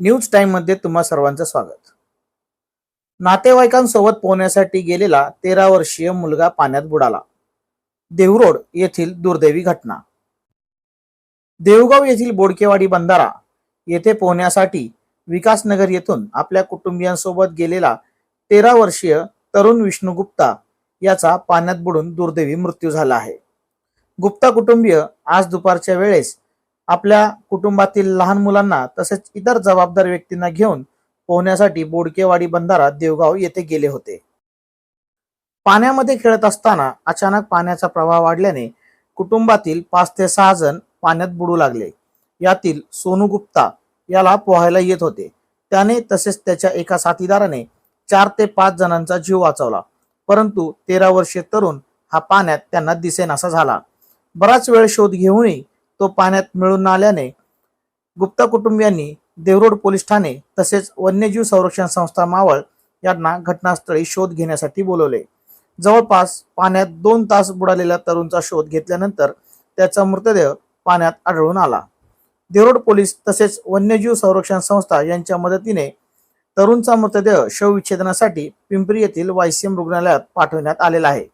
News टाइममध्ये तुम्हा सर्वांचं स्वागत. नातेवाईकांसोबत पोहण्यासाठी गेलेला तेरा वर्षीय मुलगा पाण्यात बुडाला. देवरोड येथील दुर्दैवी घटना. देवगाव येथील बोडकेवाडी बंधारा येथे पोहण्यासाठी विकासनगर येथून आपल्या कुटुंबियांसोबत गेलेला तेरा वर्षीय तरुण विष्णू गुप्ता याचा पाण्यात बुडून दुर्दैवी मृत्यू झाला आहे. गुप्ता कुटुंबीय आज दुपारच्या वेळेस आपल्या कुटुंबातील लहान मुलांना तसेच इतर जबाबदार व्यक्तींना घेऊन पोहण्यासाठी बोडकेवाडी बंधारा देवगाव येथे गेले होते. पाण्यामध्ये खेळत असताना अचानक पाण्याचा प्रवाह वाढल्याने कुटुंबातील पाच ते सहा जण पाण्यात बुडू लागले. यातील सोनू गुप्ता याला पोहायला येत होते. त्याने तसेच त्याच्या एका साथीदाराने चार ते पाच जणांचा जीव वाचवला. परंतु तेरा वर्षे तरुण हा पाण्यात त्यांना दिसेनासा झाला. बराच वेळ शोध घेऊनही तो पाण्यात मिळून न आल्याने गुप्ता कुटुंबियांनी देवरोड पोलीस ठाणे तसेच वन्यजीव संरक्षण संस्था मावळ यांना घटनास्थळी शोध घेण्यासाठी बोलवले. जवळपास पाण्यात दोन तास बुडालेल्या तरुणचा शोध घेतल्यानंतर त्याचा मृतदेह पाण्यात आढळून आला. देवरोड पोलीस तसेच वन्यजीव संरक्षण संस्था यांच्या मदतीने तरुणचा मृतदेह शवविच्छेदनासाठी पिंपरी येथील वायसीएम रुग्णालयात पाठवण्यात आलेला आहे.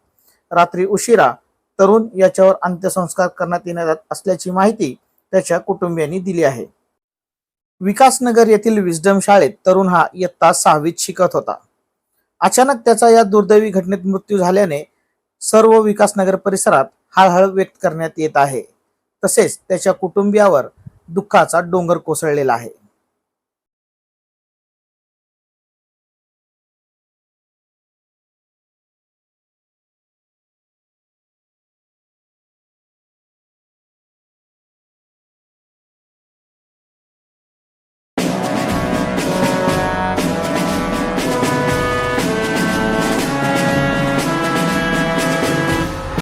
रात्री उशिरा तरुण याच्यावर अंत्यसंस्कार करण्यात येणार असल्याची माहिती त्याच्या कुटुंबियांनी दिली आहे. विकासनगर येथील विजडम शाळेत तरुण हा इयत्ता सहावीत शिकत होता. अचानक त्याचा या दुर्दैवी घटनेत मृत्यू झाल्याने सर्व विकासनगर परिसरात हळहळ व्यक्त करण्यात येत आहे. तसेच त्याच्या कुटुंबियावर दुःखाचा डोंगर कोसळलेला आहे.